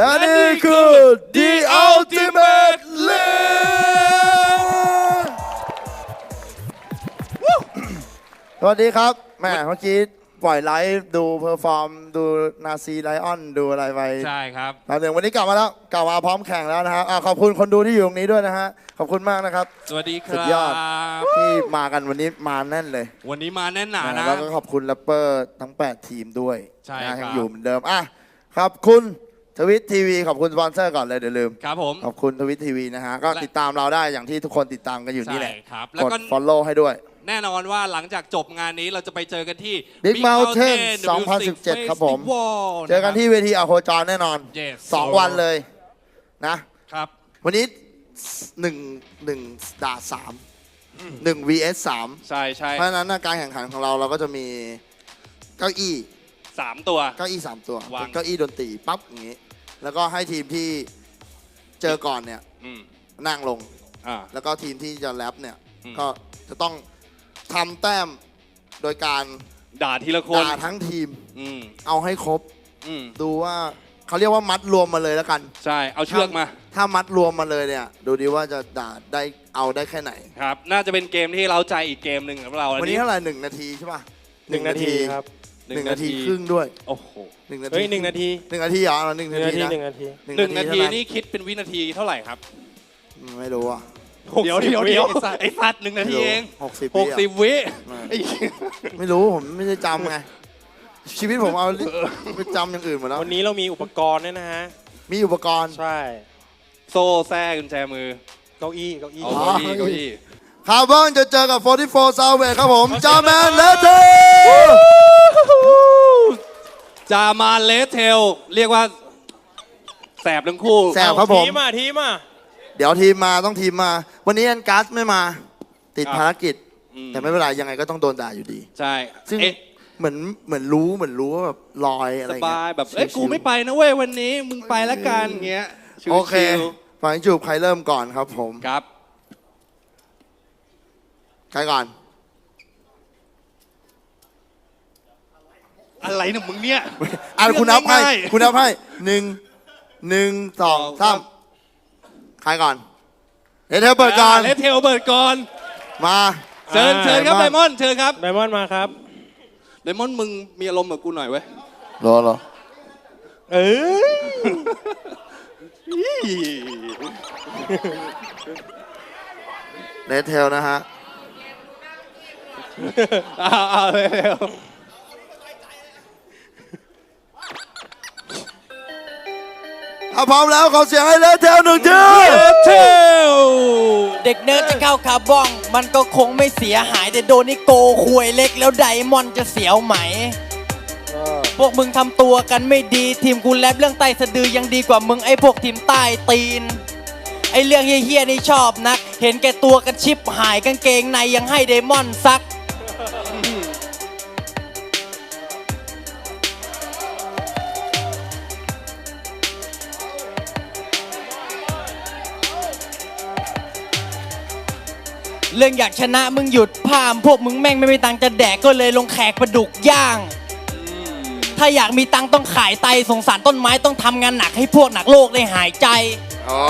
และนี่คือ The Ultimate League สวัสดีครับแหมเมื่อกี้ปล่อยไลฟ์ดูเพอร์ฟอร์ม ดูนาซีไลออนดูอะไรไปใช่ครับตอนหนึ่งวันนี้กลับมาแล้วกลับมาพร้อมแข่งแล้วนะฮะอะขอบคุณคนดูที่อยู่ตรงนี้ด้วยนะฮะ ขอบคุณมากนะครับ สวัสดีคสุรัดยอดบ ที่มากันวันนี้มาแน่นเลย วันนี้มาแน่นหนานะ แล้วก็ขอบคุณแรปเปอร์ทั้ง 8 ทีมด้วยใช่นะครับยังครับ อยู่เหมือนเดิม อะขอบคุณ ทวิตทีวีขอบคุณสปอนเซอร์ก่อนเลยเดี๋ยวลืม ครับผมขอบคุณทวิตทีวีนะฮะ ก็และติดตามเราได้อย่างที่ทุกคนติดตามกันอยู่นี่แหละใช่ครับแล้วกด ก็ follow ให้ด้วย แน่นอนว่าหลังจากจบงานนี้เราจะไปเจอกันที่ Big Mountain Music 2017ครับผม Festival เจอกันที่เวทีอาโคจรแน่นอน Yes สองวันเลยนะ ครับ วันนี้หนึ่งหนึ่งด่าสามหนึ่ง vs สามใช่ใช่เพราะฉะนั้นนะการแข่งขันของเราเราก็จะมีเก้าอี้สามตัว เก้าอี้สามตัววาง เป็นเก้าอี้ดนตรีปั๊บอย่างนี้ แล้วก็ให้ทีมที่เจอก่อนเนี่ยอืมนั่งลง อ่า แล้วก็ทีมที่จะแรปเนี่ย อืม ก็จะต้องทำแต้มโดยการด่าทีละคนด่าทั้งทีมอืมเอาให้ครบ อืมดูว่าเขาเรียกว่ามัดรวมมาเลยแล้วกันใช่ เอาเชือกมา ถ้ามัดรวมมาเลยเนี่ย ดูดีว่าจะด่าได้เอาได้แค่ไหน ครับ น่าจะเป็นเกมที่เราใจอีกเกมหนึ่งของเราวันนี้เท่าไหร่หนึ่งนาทีใช่ป่ะหนึ่งนาทีครับ หนึ่งนาทีครึ่งด้วยโอ้โหหนึ่งนาทีเฮ้ยหนึ่งนาทีหนึ่งนาทีเหรอหนึ่งหนึ่งนานาทีทีนะหนึ่งนาทีหนึ่งนาทีเท่ไหร่นี่คิดเป็นวินาทีเท่าไหร่ครับ ไม่รู้อะเดี๋ยวเดี๋ยวเดี๋ยวไอ้สัตว์ไอ้สัตว์หนึ่งนาทีเองหกสิบหกสิบวิไม่ไอ้ไม่รู้ผมไม่ได้จำไงชีวิตผมเอาไปจำอย่างอื่นหมดแล้ววันนี้เรามีอุปกรณ์ด้วยนะฮะ มีอุปกรณ์ ใช่โซ่แท้กุญแจมือเก้าอี้เก้าอี้ เอาอ๋อเก้าอี้เก้าอี้ คาร์บอนจะเจอกับ 44 s a l v a g e ครับผม จาแมนเลเท จามาเลสเทล เรียกว่า แสบทั้งคู่แซวครับผม ทีมอะทีมอะเดี๋ยวทีมมาต้องทีมมา วันนี้อันกัสไม่มา ติดครับภารกิจ อืม แต่ไม่เป็นไรยังไงก็ต้องโดนด่าอยู่ดี ใช่ซึ่งเอ๊ะเหมือนเหมือนรู้เหมือนรู้ว่าแบบลอยอะไรสเงี้บายยแบบ เอ้ยชิวๆกูไม่ไปนะเว้ยวันนี้ มึงไปละกันเงี้ยชิวๆโอเคฝั่งจูบใครเริ่มก่อนครับผม ครับ ใครก่อน อะไรเนี่ยมึงเนี่ยอะคุณนับให้ ง่ายๆคุณนับให้หนึ่งหนึ่งสองสามใครก่อนเดี๋ยวเธอเปิดก่อน เลสเทลเปิดก่อน มาเชิญเชิญครับไดไดมมออนนด์เชิญครับไดมอนด์มาครับ ไดมอนด์มึงมีอารมณ์กับกูหน่อยเว้ยรอรอเออเนทเทลนะฮะ เอาเอาเร็ว ถ้าพร้อมแล้วขอเสียงให้เนทเทลหนึ่งทีเลสเทลเด็กเนิร์ดจะเข้าคาร์บอง มันก็คงไม่เสียหายแต่โดนนิโกควยเล็กแล้วไดมอนด์จะเสียวไหม พวกมึงทำตัวกันไม่ดีทีมกูแลบเรื่องใต้สะดือยังดีกว่ามึงไอ้พวกทีมใต้ตีน ไอ้เรื่องเฮี้ยๆนี่ชอบนัก เห็นแก่ตัวกันชิปหายกางเกงในยังให้ไดมอนด์ซัก เรื่องอยากชนะมึงหยุดพามพวกมึงแม่งไม่มีตังค์จะแดกก็เลยลงแขกประดุกย่าง ถ้าอยากมีตังค์ต้องขายไตสงสารต้นไม้ต้องทำงานหนักให้พวกหนักโลกได้หายใจ อ๋อ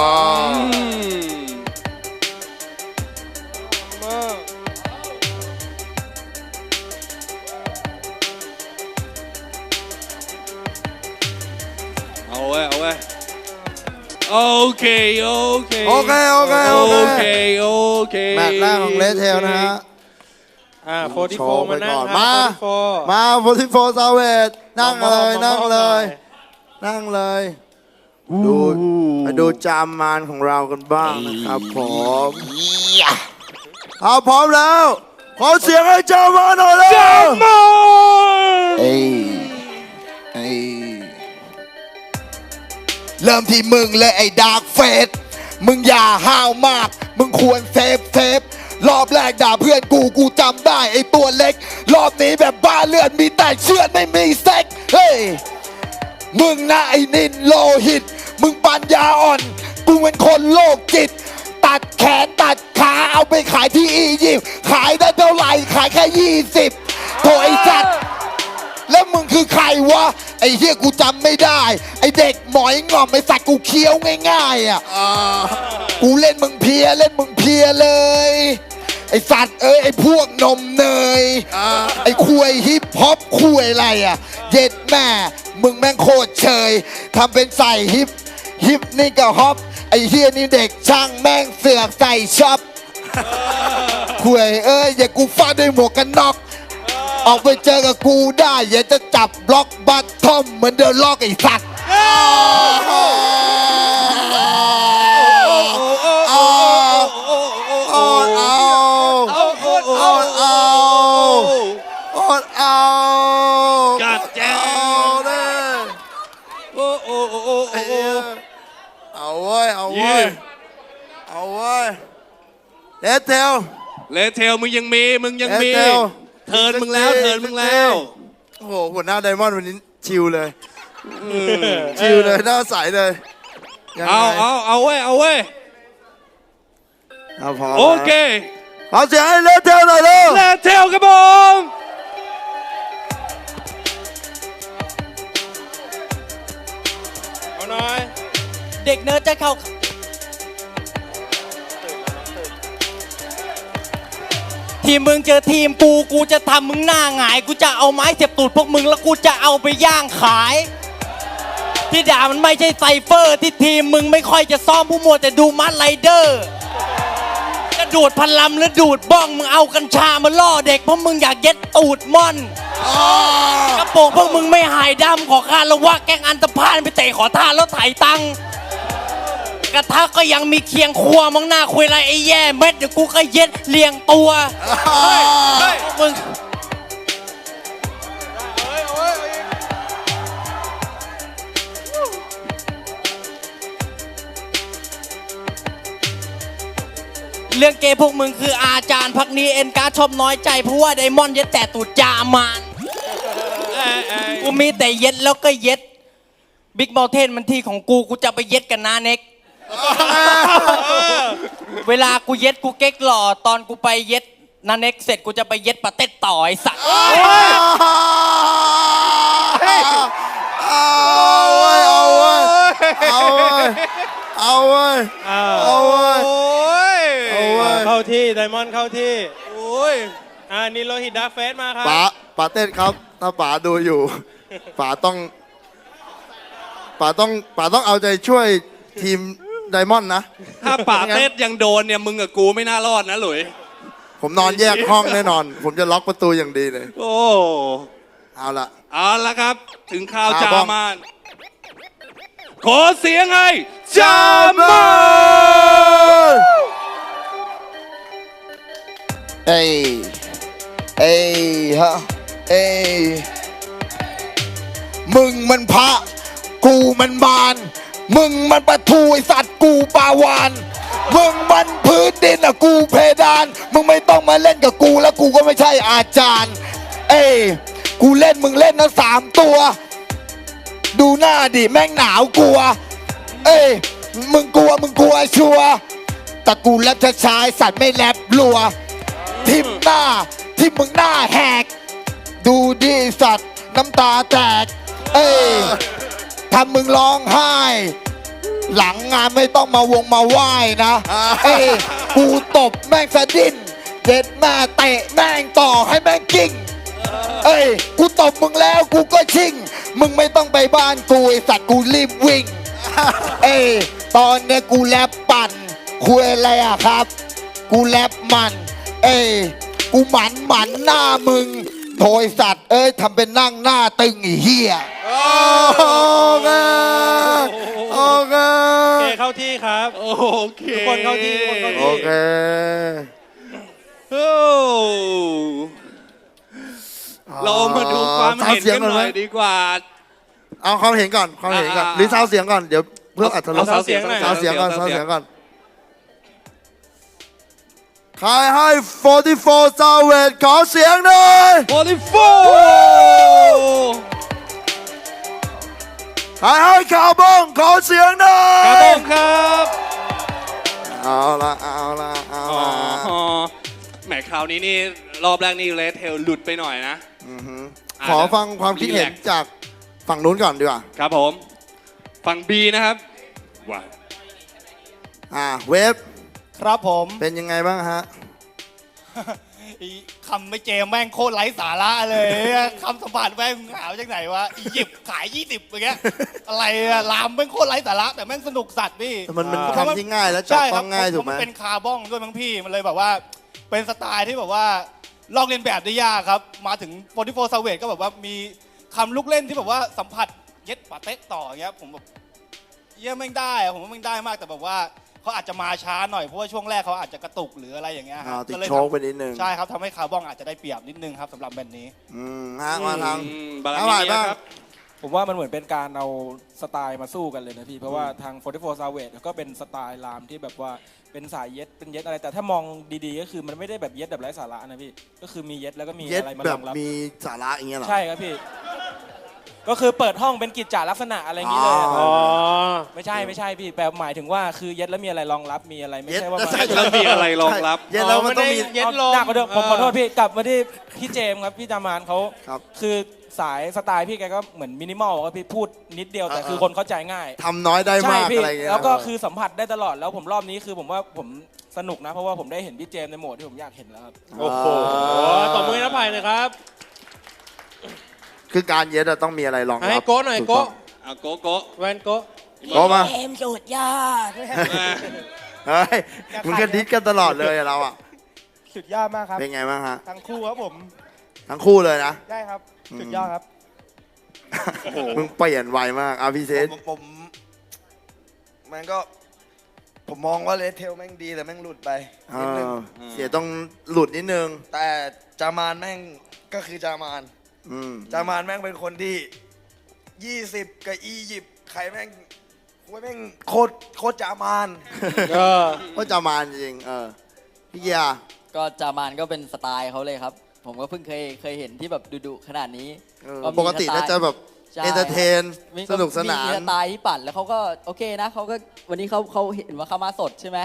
เอาเว้ยเอาเว้ย โอเค โอเค โอเค โอเค โอโอเค เค โอเคแมตช์แรกของเนทเทลนะฮะ อ่าโฟร์โชว์มานั่งไปก่อนครับมา44มา44 s a l v a g e นั่งเลย นั่งเลย นั่งเลย ดูมาดูจามมานของเรากันบ้างนะครับผมเอาพร้อมแล้ว ขอเสียงให้จามมานหน่อยเลยจามมาน เอ้ย เริ่มที่มึงเลยไอ้ดาร์กเฟสมึงอย่าห้าวมาก มึงควรเซฟเซฟรอบแรกด่าเพื่อนกูกูจำได้ไอ้ตัวเล็ก รอบนี้แบบบ้าเลือดมีแต่เชือดไม่มีเซ็กเฮ้ยมึงนะไอ้นินโลหิต มึงปัญญาอ่อน กูเป็นคนโลกจิต ตัดแขนตัดขาเอาไปขายที่อียิปต์ขายได้เท่าไหร่ขายแค่ยี่สิบโถไอ้สัตว์ แล้วมึงคือคือใครวะ ไอ้เฮียกูจำไม่ได้ ไอ้เด็กหมอยงอมไอ้สัตว์กูเคี้ยวง่ายๆอะอ่ากูเล่นมึงเพลียเล่นมึงเพลียเลย ไอ้สัตว์เอ้ยไอ้พวกนมเนยอ่าไอ้คุยฮิปฮอปคุยอะไรอะเย็ดแม่มึงแม่งโคตรเชยทำเป็นใส่ฮิปฮิปนี่ก็ฮอปไอ้เฮียนี่เด็กช่างแม่งเสือกใส่ช็อปคุยเอ้ยอย่ากูฟาดด้วยหมวกกันน็อก ออกไปเจอกับกูได้อย่าจะจับบล็อกบัตทอมเหมือนเดินล็อกไอ้สัตว์เอาเอาเอาเอาเอาเอาเอากัดแจ้เอาเลยโอ้โอ้โอ้เอาเว้ย เอาเว้ย เอาเว้ยเลเทลเลเทลมึงยังมี มึงยังมี เทลเทิร์นมึงแล้วเทิร์นมึงแล้ว โอ้โหหัวหน้าไดมอนด์วันนี้ชิลเลยชิลเลยหน้าใสเลยยังไงเอาเอาเอาเว้ยเอาเว้ยเอาพอโอเคเอาเสียงให้เลดเทลหน่อยเร็วเลเทลครับผมเอาหน่อย เด็กเนิร์ดจะเข้า ทีมมึงเจอทีมกูกูจะทำมึงหน้าหงาย กูจะเอาไม้เสียบตูดพวกมึงแล้วกูจะเอาไปย่างขาย ที่ด่ามันไม่ใช่ไซเฟอร์ที่ทีมมึงไม่ค่อยจะซ้อมผู้มัวแต่ดูมัดไรเดอร์จะดูดพันลำหรือดูดบ้องมึงเอากัญชามาล่อเด็กเพราะมึงอยากเย็ดตูดม่อนกระโปรงพวกมึงไม่หายดำขอคารวะแกงอันตพานไปเตะขอทานแล้วไถ่ายตังค์ก ระทะก็ยังมีเคียงครัวมึงหน้าคุยอะไรไอ้แย่เม็ดเดี๋ยวกูก็เย็ดเลียงตัวมึงเรื่องเกย์พวกมึงคืออาจารย์พักนี้เอ็นการดชอบน้อยใจเพราะว่าไดมอนด์เย็ดแต่ตูดจามานกูมีแต่เย็ดแล้วก็เย็ดบิ๊ก u ม t เทนมันที่ของกูกูจะไปเย็ดกันนาเน็ก เวลากูเย็ดกูเก๊กหล่อตอนกูไปเย็ดนาเน็กเสร็จกูจะไปเย็ดปาเต็ดต่อไอ้สัตว์เอาเว้ยเอาเว้ยเอาเว้ยเอาเว้ยอ้าวเอาเว้ยโอ้ยเอาเว้ย เข้าที่ไดมอนด์เข้าที่ โอ้ย อ่านิโรหิตดาร์กเฟสมาครับ ป๋าป๋าเต้นครับ ถ้าป๋าดูอยู่ป๋าต้องป๋าต้องป๋าต้องเอาใจช่วยทีม ไดมอนด์นะถ้าป่าเต้ยังโดนเนี่ยมึงกับกูไม่น่ารอดนะหลุย ผมนอนแยกห้องแน่นอน ผมจะล็อกประตูอย่างดีเลย โอ้ เอาละเอาละครับ ถึงข่าวอ่าจาบ้องมานขอเสียงให้จามาเอ้ยเอ้ยฮะเอ้ยมึงมันพระ กูมันบาน มึงมันปะทูไอสัตว์กูปาวานมึงมันพื้นดินอะกูเพดาน มึงไม่ต้องมาเล่นกับกูแล้วกูก็ไม่ใช่อาจารย์ เอ้ยกูเล่นมึงเล่นนะสามตัว ดูหน้าดิแม่งหนาวกลัว เอ้ยมึงกลัวมึงกลัวชัวร์แต่กูแลบช้าๆไอ้สัตว์ไม่แลบรัว ทิมหน้าที่มึงหน้าแหก ดูดิสัตว์น้ำตาแตก เอ้ยถ้ามึงร้องไห้ หลังงานไม่ต้องมาวงมาไหว้นะเอ้ยกูตบแม่งสะดิ้นเด็ดแม่เตะแม่งต่อให้แม่งกิ้งเอ้ยกูตบมึงแล้วกูก็ชิ่งมึงไม่ต้องไปบ้านกูไอสัตว์กูรีบวิ่ง เอ้ยตอนเนี้ยกูแลบปั่นคุยอะไรอะครับ กูแลบมัน เอ้ยกูหมันหมันหน้ามึง โถยสัตว์ เอ้ยทำเป็นนั่งหน้าตึงไอีเหี้ยโอเคโอเคโอเคเข้าที่ครับ โอเคทุกคนเข้าที่ทุกคนเข้าที่ โอเค โอ้เรามาดูความเห็นกันหน่อยดีกว่า เอาความเห็นก่อนความเห็นก่อนอ่าหรือซาวเสียงก่อนเดี๋ยวเพื่ออัตลเอาดซาวเสียงหน่อยซาวเสียงก่อน ซาวเสีเสียยงงก่อนใครให้ 44ซาวเวทขอเสียงหน่อยโอลิโฟใครให้ข่าวบ้องขอเสียงหน่อยครับผมครับเอาละเอาละเอาอ๋อละแหมคราวนี้นี่รอบแรกนี่เลสเทลหลุดไปหน่อยนะอือฮึอะขอฟังความคิดเห็นรีแลกซ์จากฝั่งนู้นก่อนดีกว่าครับผม ฝั่ง B นะครับว้าวอ่าเวฟ ครับผมเป็นยังไงบ้างฮะ อีคำไม่เจมแม่งโคตรไร้สาระเลยคำสัมผัสแม่งหาวจากไหนวะอียิปต์ขาย 20อย่างเงี้ยอะไรอะลามแม่งโคตรไร้สาระแต่แม่งสนุกสัตว์พี่มันมันอ่าคำที่ง่ายและจับใช่คต้รัอบงง่ายถูกไหมนเป็นคาร์บอนด้วยมั้งพี่มันเลยแบบว่า เป็นสไตล์ที่แบบว่าลอกเลียนแบบได้ยากครับ มาถึง44 s a v a g e ก็แบบว่ามีคำลูกเล่นที่แบบว่าสัมผัสเย็ดปาเต็กต่ออย่างเงี้ยผมแบบ เยี่ยแม่งได้อะผมว่าแม่งได้มากแต่แบบว่า เขาอาจจะมาช้าหน่อยเพราะว่าช่วงแรกเขาอาจจะกระตุกหรืออะไรอย่างเงี้ยคอ่ารับติดก็เลยโชคไปนิดนึง ใช่ครับทำให้คาร์บอนอาจจะได้เปรียบนิดนึงครับสำหรับแบรนด์นี้ อืมฮะมาทางอืมบาลาเอามิใหม่เนียบ้างครับ ผมว่ามันเหมือนเป็นการเอาสไตล์มาสู้กันเลยนะพี่ เพราะว่าทาง 44 s a v a g e ก็เป็นสไตล์รามที่แบบว่าเป็นสายเย็ดเป็นเย็ดอะไรแต่ถ้ามองดีๆ ก็คือมันไม่ได้แบบเย็ดแบบไร้สาระนะพี่ ก็คือมีเย็ดแล้วก็มีเย็ดอะไรมาแบรบองรับมีสาระอย่างเงี้ยเหรอ ใช่ครับพี่ ก็คือเปิดห้องเป็นกิจจาลักษณะอะไรอย่างนี้เลยอะอ๋อไม่ใช่ไม่ใช่พี่แปลหมายถึงว่าคือเย็ดแล้วมีอะไรรองรับมีอะไรไม่เย็ดใช่ว่ามาใช่แล้วมีอะไรรองรับ เย็ดแล้วมันต้องมี เย็ดลง หนักกว่าเดิมผมขอโทษพี่กลับมาที่พี่เจมส์ครับพี่จามานเขาครับคือสายสไตล์พี่แกก็เหมือนมินิมอลครับพี่พูดนิดเดียวแต่เออคือคนเข้าใจง่ายทำน้อยได้ใช่มากพี่อะไรอย่างเงี้ยแล้วก็คือสัมผัสได้ตลอดแล้วผมรอบนี้คือผมว่าผมสนุกนะ เพราะว่าผมได้เห็นพี่เจมส์ในโหมดที่ผมอยากเห็นแล้วครับ โอ้โหตบมือให้น้าภัยหน่อยครับ คือการเย็ดอะต้องมีอะไรรองรับให้โก้หน่อยถูโก้ต้องเอาโกโก้แวนโก้โก้มาเกมสุดยอดเฮ้ยมึงก็ดิสกันตลอดเลยอะเราอะสุดยอดมากครับ เป็นไงบ้างฮะ ทั้งคู่ครับผม ทั้งคู่เลยนะ ได้ครับอืมสุดยอดครับ มึงเปลี่ยนไวมากอาพิเศษผมผม มันก็ ผมมองว่าเลเทลแม่งดีแต่แม่งหลุดไปนิดนึงเสียต้องหลุดนิดนึง แต่จามานแม่งก็คือจามาน อืมจามานแม่งเป็นคนที่ยี่สิบกับอียิปต์ใครแม่งโอ้ยแม่งโคตรโคตรจามาน เออ ก็จะมาจริง เออ พี่เกียร์ก็จามานก็เป็นสไตล์เขาเลยครับ ผมก็เพิ่งเคยเคยเห็นที่แบบดุๆขนาดนี้เออก็มีปกติสไตล์ น่าจะแบบใช่ เอนเตอร์เทน มีสนุกสนามีน สไตล์ที่ปั่นแล้วเขาก็โอเคนะเขาก็วันนี้เขาเขาเห็นว่าเขามาสดใช่ไหม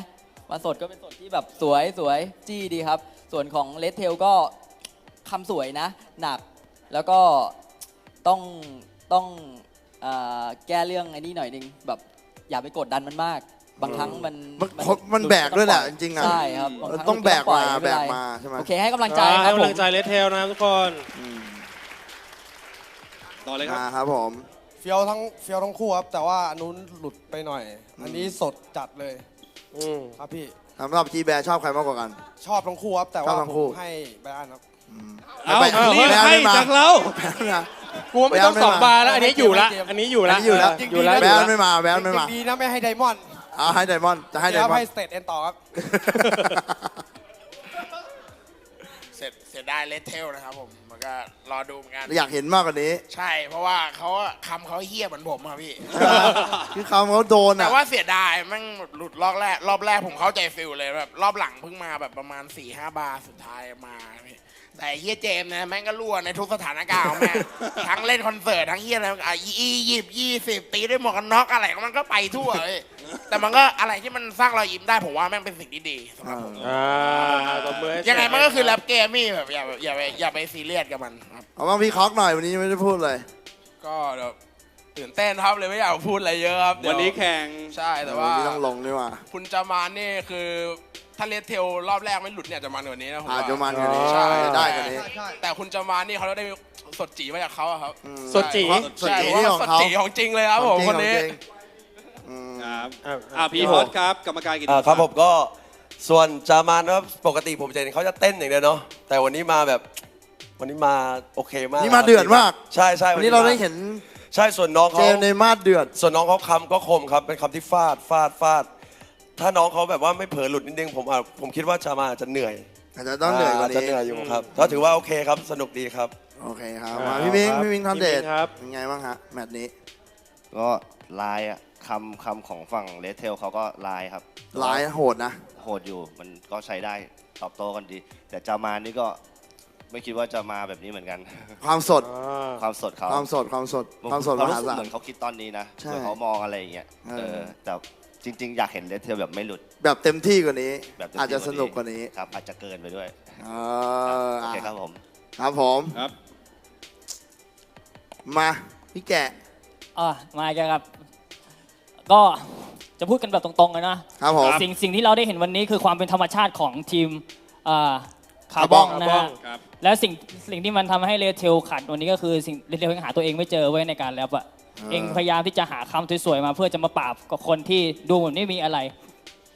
มาสดก็เป็นสดที่แบบสวยสวยจี้ดีครับ ส่วนของเลดเทลก็คำสวยนะ หนัก แล้วก็ต้องต้องเอ่อแก้เรื่องไอ้นี่หน่อยนึงแบบอย่าไปกดดันมันมาก บางครั้งมันมันมันแบกด้วยแหละจริงๆอะใช่ครับบางครั้ต้องแบกปล่มาอยไเป็แบนกไรมาใช่ไหม โอเคให้กำลังใจคให้รับผกำลัมงใจเลสเทลนะครับทุกคน อืมต่อเลยครับ มาครับผม เฟี้ยวทั้งเฟี้ยวทั้งคู่ครับ แต่ว่าอันนู้นหลุดไปหน่อย อันนี้สดจัดเลยอืม ครับพี่ สำหรับทีแบร์ชอบใครมากกว่ากัน ชอบทั้งคู่ครับ แต่ชว่าอบทั้งคู่ผมให้ไบรอันครับ เอาไปเอาแบร์รีบให้ไม่มาจากเราแบร์ไม่มา กูว่าไม่ต้องสองบาร์แล้ว อันนี้อยู่ละ อันนี้อยู่ละอันนี้อยู่แล้วอยู่แล้วแบร์ไม่มาแบร์ไม่มา ดีนะไม่ให้ไดมอนด์เอาให้ไดมอนด์จะให้ไดเดี๋ยวมอนให้ด์ สเตทเอ็นต่อครับ เสร็จเสียดายเลเทลนะครับผมมันก็รอดูเหมือนกันอยากเห็นมากกว่านี้ ใช่ เพราะว่าเขาอะคำเขาเฮี้ยเหมือนผมครับพี่ คือคำเขาโดนแต่อะ ว่าเสียดายแม่งหลุดรอบแรก รอบแรกผมเข้าใจฟิลเลยแบบรอบหลังเพิ่งมาแบบประมาณ4ี่ห้าบาร์สุดท้ายมาพี่แต่เฮียเจมส์นะแม่งก็รั่วในทุกสถานการณ์ของแม่ง ทั้งเล่นคอนเสิร์ตทั้งเฮียอะไรอะอียิปยี่สิบตีด้วยหมวกกันน็อกอะไรมันก็ไปทั่วเลย แต่มันก็อะไรที่มันสร้างรอยยิ้มได้ผมว่าแม่งเป็นสิ่งที่ดีสำหรับผมอ่าตบมือให้ยังไงมันก็คือแรปเกมมี่แบบอย่าอย่าไปอย่าไปซีเรียสกับมันครับ เอาบ้างพี่คอกหน่อยวันนี้ยังไม่ได้พูดเลยก็เดี๋ยวตื่นเต้นครับเลยไม่อยากพูดอะไรเยอะครับเดี๋ยวันนี้แข่งใช่แต่ว่าวันนี้ต้องลงนี่ว่าคุณจามานนี่คือถ้าเลสเทลรอบแรกไม่หลุดเนี่ยจะมันกว่านี้นะผมอาจว่าจะมันกว่านี้ใช่ได้กว่านี้ แต่คุณจามานนี่เขาได้สดจีมาจากเขาอะครับอืมสดจี สดจีใช่นี่เพของราะว่าสดเขา จีของจริงเลยครับผมคนนี้ ของจริงอืม ครับอะอ่าพี่โฮสครับกรรมการกิติอ่าครับผมก็ส่วนจามานครับปกติผมจะเห็นเขาจะเต้นอย่างเดียวเนาะแต่วันนี้มาแบบวันนี้มาโอเคมากนี่มาเดือดมากใช่ใช่วันนี้เราได้เห็นใช่ส่วนน้องเจเขามส์ในมาดเดือด ส่วนน้องเขาคำก็คมครับเป็นคำที่ฟาดฟาดฟาด ถ้าน้องเขาแบบว่าไม่เผลอหลุดนิดนึงผมอะผมคิดว่าจามานอาจจะเหนื่อยอาจจะต้องเหนื่อยกว่าจจะนี้เหนื่อยอยู่ครับก็ถือว่าโอเคครับสนุกดีครับโอเคครับมาพี่มิงพี่มิงทำเดทพี่มิ้งครับเป็นไงบ้างฮะแมตช์นี้ ก็ลายอะ คำคำของฝั่งเลเทลเขาก็ลายครับร้ายโหดนะ โหดอยู่มันก็ใช้ได้ตอบโต้กันดี แต่จามานี่ก็ไม่คิดว่าจะมาแบบนี้เหมือนกัน ความสดอ่าความสดเขาความสด ความสด ความสดมเรารู้หาสึกศาเหลมือนเขาคิดตอนนี้นะใช่เหมือนเขามองอะไรอย่างเงี้ยเออเออแต่จริง ๆ อยากเห็นเลเทลแบบไม่หลุด แบบเต็มที่กว่านี้แบบเต็มที่อาจจะสนุกกว่านี้ครับ อาจจะเกินไปด้วยเออโอเคครับผม ครับผมครับ มาพี่แกะอะมาอีกแล้วครับ ก็จะพูดกันแบบตรงๆเลยนะครับผม สิ่งสิ่งที่เราได้เห็นวันนี้คือความเป็นธรรมชาติของทีมอ่าคาร์บ Carbon อนนะบ้อฮะงครับ แล้วสิ่งสิ่งที่มันทำให้เรเทลขัดวันนี้ก็คือสิ่งเรเทลยังหาตัวเองไม่เจอไว้ยในการแรปอะเองพยายามที่จะหาคำสวยๆมาเพื่อจะมาปราบกับคนที่ดูเหมือนไม่มีอะไร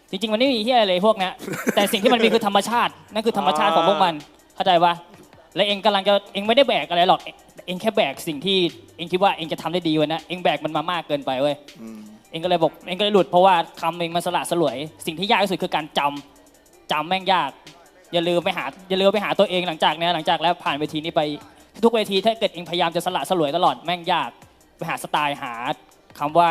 จริงๆมันไม่มีที่อะไรเลยพวกเนี้ย แต่สิ่งที่มันมีคือธรรมชาตินั่นคือธรรมชาติของพวกมันเข้าใจปะและเองกำลังจะเองไม่ได้แบกอะไรหรอกเองเองแค่แบกสิ่งที่เองคิดว่าเองจะทำได้ดีวันนะเองแบกมันมามากเกินไปเว้ย เองก็เลยบอกเองก็เลยหลุดเพราะว่าคำเองมันสละสลวย สิ่งที่ยากที่สุดคือการจำจำแม่งยาก อย่าลืมไปหาอย่าลืมไปหาตัวเองหลังจากเนี้ยหลังจากแล้วผ่านเวทีนี้ไปทุกเวทีถ้าเกิดเองพยายามจะสละสลวยตลอดแม่งยากไปหาสไตล์หาคำว่า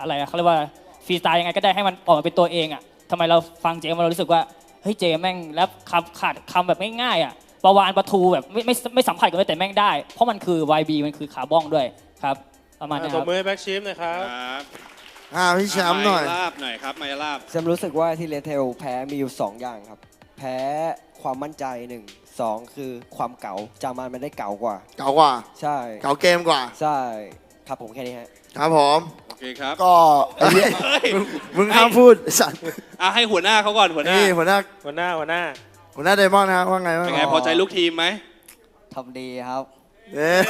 อะไรอะเขาเรียกว่าฟรีสไตล์ยังไงก็ได้ให้มันออกมาเป็นตัวเองอะทำไมเราฟังเจมส์เรารู้สึกว่าเฮ้ยเจมส์แม่งแล้วคำขาดคำแบบง่ายๆอะประวานประทูแบบไม่ไม่ไม่สัมผัสกันเลยแต่แม่งได้ เพราะมันคือ YB มันคือคาร์บอนด้วยครับ ประมาณนี้ตคบรับมือให้แบ็กชิฟหนะครับครับ อ่าพี่แชมป์หน่อย ไลาบหน่อยครับไมลาบแซมรู้สึกว่าที่เลเทลแพ้มีอยู่ 2 อย่างครับ แพ้ความมั่นใจหนึ่งสองคือความเก๋าจามันมันได้เก๋ากว่า เก่ากว่า ใช่ เก่าเกมกว่า ใช่ ครับผมแค่นี้ฮะ ครับผมโอเคครับก็ไอ้เหี้ยเฮ้ยมึงมึงห้ามพูดไอ้สัตว์อะให้หัวหน้าเขาก่อนหัวหน้านี่หัวหน้าหัวหน้าหัวหน้า หัวหน้าไดมอนด์นะว่าไงบ้างเป็นไงพอใจลูกทีมไหม ทำดีครับ เอ๊ะ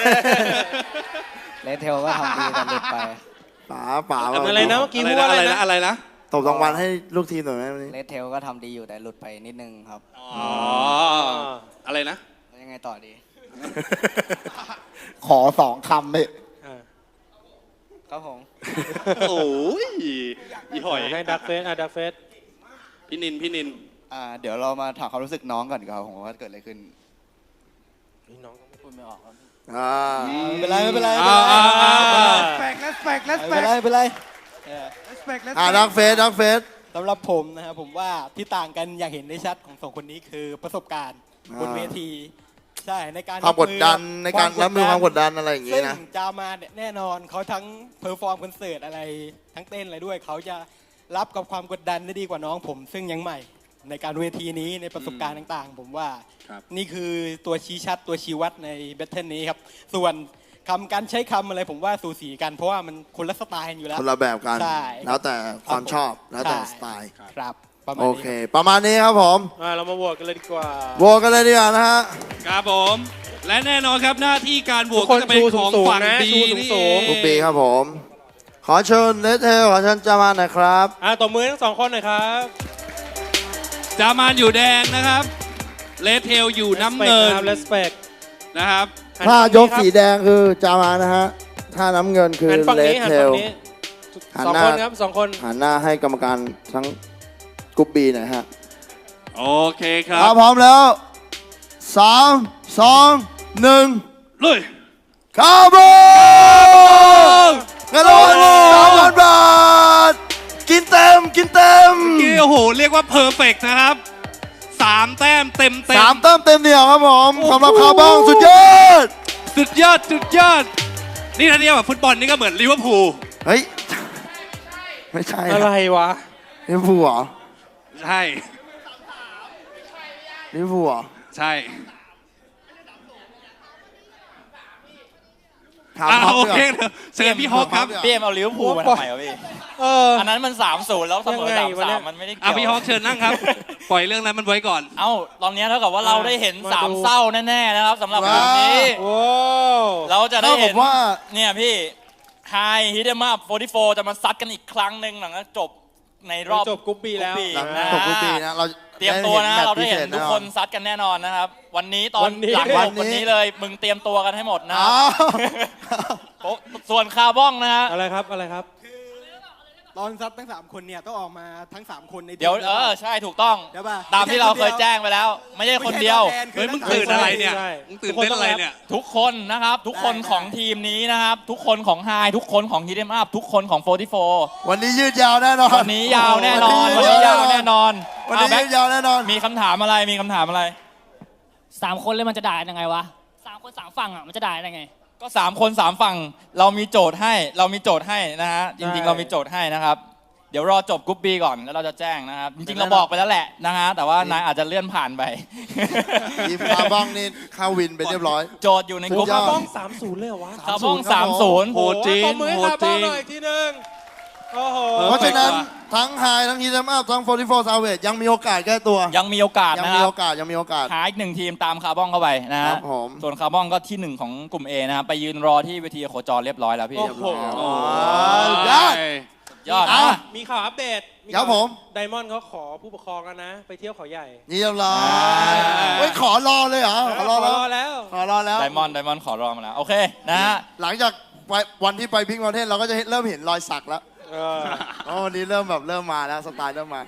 เลเทลก็ทำดีแต่หลุดไป ป๋าป๋าอะไรนะเมื่อกี้พูดว่าอะอะไรไรนะนะอะไรนะตบรางวัลให้ลูกทีมหน่อยไหมวันนี้เลเทลก็ทำดีอยู่แต่หลุดไปนิดนึงครับ อ๋อ อะไรนะแล้วยังไงต่อดี ขอสองคำเลยครับผม โอ้ยอีหอย ให้ดักเฟสอะดักเฟส พี่นิน พี่นิน อ่า เดี๋ยวเรามาถามความรู้สึกน้องก่อนดีกว่าผมว่าเกิดอะไรขึ้น น้องพูดไม่ออกครับ อ่าไม่เป็นไรไม่เป็นไรอ่าอ่าอ่าแปลกและแปลกและแปลไม่กเป็นไรไม่เป็นไรแปลกและอ่าดักเฟสดักเฟส สำหรับผมนะครับผมว่าที่ต่างกันอย่างเห็นได้ชัดของสองคนนี้คือประสบการณ์อ่าบนเวที ใช่ในการความกดดันในการควรับมือความกดดันอะไรอย่างงี้ซึ่งนะ จามาเนี่ยแน่นอนเขาทั้งเพอร์ฟอร์มคอนเสิร์ตอะไรทั้งเต้นอะไรด้วยเขาจะรับกับความกดดันได้ดีกว่าน้องผมซึ่งยังใหม่ ในการเวทีนี้ในประสบการณ์ต่างๆ ผมว่าครับ นี่คือตัวชี้ชัดตัวชี้วัดในแบทเทิลนี้ครับ ส่วนคำการใช้คำอะไรผมว่าสูสีกัน เพราะว่ามันคนละสไตล์กันอยู่แล้วคนละแบบกัน ใช่แล้วแต่ความชอบแล้วแต่ใช่สไตล์ ครับประมาณโอนี้ เค ประมาณนี้ครับผมอะเรามาโหวตกันเลยดีกว่า โหวตกันเลยดีกว่านะฮะ ครับผม และแน่นอนครับหน้าที่การบวกทุกคนก็จะเป็นของชูสูงๆฝั่งนะบีชูนี่สูเองงทุกปีครับผม ขอเชิญเลเทลขอเชิญจามาหน่อยครับ อะตบมือทั้งสองคนหน่อยครับ จามานอยู่แดงนะครับเลเทลอยู่น้ำเงินเลสเปกนะครับถ้ายกสีแดงคือจามานะฮะ ถ้าน้ำเงินคือหันฝั่งเลนี้หันเทฝั่ลงนี้หันสองหน้าคนครับสองคนหันหน้าให้กรรมการทั้งกรุ๊ปบีหน่อยฮะโอเคครัถ้าบพร้อมแล้วสามสองหนึ่งเลยคาร์บอนเงินรางวัลสามพันบาทกิ นเต็มกินเต็มนี่โอ้โห เรียกว่าเพอร์เฟกนะครับสามแต้มเต็มเต็ม สามเต็มเต็มเหนียวครับผมสำหรับคาร์บอนสุดยอดสุดยอดสุดยอด นี่ถ้าเทียบกับฟุตบอลนี่ก็เหมือนลิเวอร์พูลเฮ้ยไม่ใช่อะไรวะ ลิเวอร์พูลเหรอใช่ ลิเวอร์พูลเหรอใช่ ถามอะท็อปโอดีกเคว่าเชิญพี่ฮอกครับพี่เอ็มเอาลิเวอร์พูลมาทำไมวะพี่ เออ อันนั้นมัน3ามศูนย์แล้วเสมอยังไงสามวะเนี่สามย มันไม่ได้เกี่อะยวพี่ฮอกเชิญนั่งครับ ปล่อยเรื่องนั้นมันไว้ก่อน เอ้าตอนนี้เท่ากับว่าเราได้เห็นมาสามดูเศร้าแน่ๆนะครับสำหรับวันนี้ โว้เราจะได้เท่ากัเห็บนว่า เนี่ยพี่ไฮฮิดเดมา44 จะมาซัดกันอีกครั้งหนึ่งหลังจากจบในรอบจบกรุ๊ปบีแล้วกรุ๊ป B หลังนะจบกรุ๊ปบีนะ เรา เตรียมตัวนะได้เราห็ได้เห็นแมตช์พิศษทุกคนแอซัดกันแน่นอนนะครับ วันนี้ตอวันนนี้ หลังจบวันนี้วันนี้เลยมึงเตรียมตัวกันให้หมดนะคอ้ารับวส่วนคาร์บ้องนะฮะอะไรครับอะไรครับ ตอนซัดทั้ง3คนเนี่ยต้องออกมาทั้ง3คนในทีมเดี๋ยวเออ ใช่ถูกต้อง ใช่ป่ะตามที่เราเคยแจ้งไปแล้ว ไม่ใช่คนเดียว เฮ้ยมึงตื่นอะไรเนี่ยใช่มึงตื่นเต้นอะไรเนี่ย ทุกคนนะครับ ทุกคนของทีมนี้นะครับ ทุกคนของไฮทุกคนของฮิดเดมอัพทุกคนของ44วันนี้ยืดยาวแน่นอน วันนี้ยาวแน่นอนวันนี้ยาวแน่นอนวันนี้เอาแบ็ยืคดยาวแน่นอน มีคำถามอะไรมีคำถามอะไรสามคนเลยมันจะด่ากันยังไงวะสามคนสามฝั่งอะมันจะด่ากันยังไง ก็สามคนสามฝั่งเรามีโจทย์ให้เรามีโจทย์ให้นะฮะจใช่ริง ๆ เรามีโจทย์ให้นะครับ เดี๋ยวรอจบกรุ๊ปบีก่อนแล้วเราจะแจ้งนะครับ จริงๆเราบอกไปแล้วแหละนะฮะแต่ว่านายอาจจะเลื่อนผ่านไป ทีมคาร์บองนี่เข้าวินไปเรียบร้อย โจทย์อยู่ในกรุ๊ปสุดยอดบ้องสามศูนย์เลยเหรอวะ คาร์บองสามศูนย์ โหดจริงตบมือให้โหดคาร์บจอริงงหน่อยอีกทีหนึง โอ้โหเพราะฉะนั้นทั้งไฮทั้งฮีทอัพทั้ง44ซาเวตยังมีโอกาสแก้ตัว ยังมีโอกาสยังนะคมีรับ โอกาสยังมีโอกาส หาอีกหนึ่งทีมตามคาร์บอนเข้าไปนะคฮะรับผม ส่วนคาร์บอนก็ที่หนึ่งของกลุ่ม A นะครับไปยืนรอที่เวทีโคจรเรียบร้อยแล้วพี่โอ้โหโอ้ยอด ยอดเอานะมีข่าวอัปเดตครับผม ไดมอนด์เขาขอผู้ปกครองกันนะ ไปเที่ยวเขาใหญ่นี่เรียบร้อยเฮ้ยขอรอเลยเหรอขอรอแล้วขอรอแล้ว ขอรอแล้ว ไดมอนด์ไดมอนด์ขอรอมาแล้ว โอเคนะฮะ หลังจากไปวันที่ไปพิงค์มอเทนเราก็จะเริ่มเห็นรอยสักแล้ว เออเพราะวันนี้เริ่มแบบเริ่มมาแล้วสไตล์เริ่มมา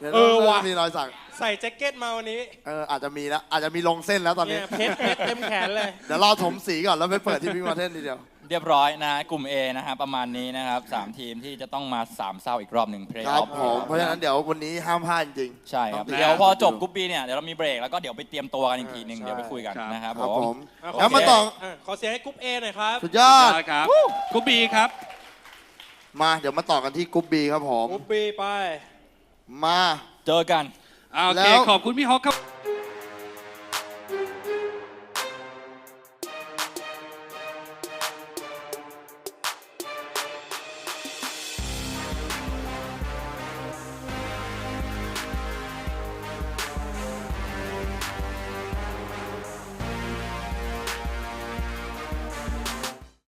ดี๋ยเออว่ะริ่มมีรอยสัก ใส่แจ็คเก็ตมาวันนี้เอออาจจะมีแล้วอาจจะมีลงเส้นแล้วตอนนี้เนี่ยเพชรเพชรเต็มแขนเลย เดี๋ยวรอถมสีก่อนแล้วไปเปิดที่พิงค์มอเทนทีเดียว เรียบร้อยนะฮะกลุ่ม A นะฮะประมาณนี้นะครับสามทีมที่จะต้องมาสามเศร้าอีกรอบหนึ่งเพลย์คอรัอบฟผมเพราะฉะนั้นเดี๋ยววันนี้ห้ามพลาดจริงๆใช่ครับ ต้องติเดี๋ยวตามพอจบกรุ๊ป B เนี่ยเดี๋ยวเรามีเบรกแล้วก็เดี๋ยวไปเตรียมตัวกันอีกทีหนึ่งใช่เดี๋ยวไปคุยกันนะครับครับผผมมอะแล้วมาต่ออะขอเสียงให้กรุ๊ปเอหน่อยครับ สุดยอดได้ครับกรุ๊ปบีครับ มาเดี๋ยวมาต่อกันที่กรุ๊ปบีครับผมกรุ๊ปบีไป มา เจอกัน อ่าโอแล้เควขอบคุณพี่ฮอกครับ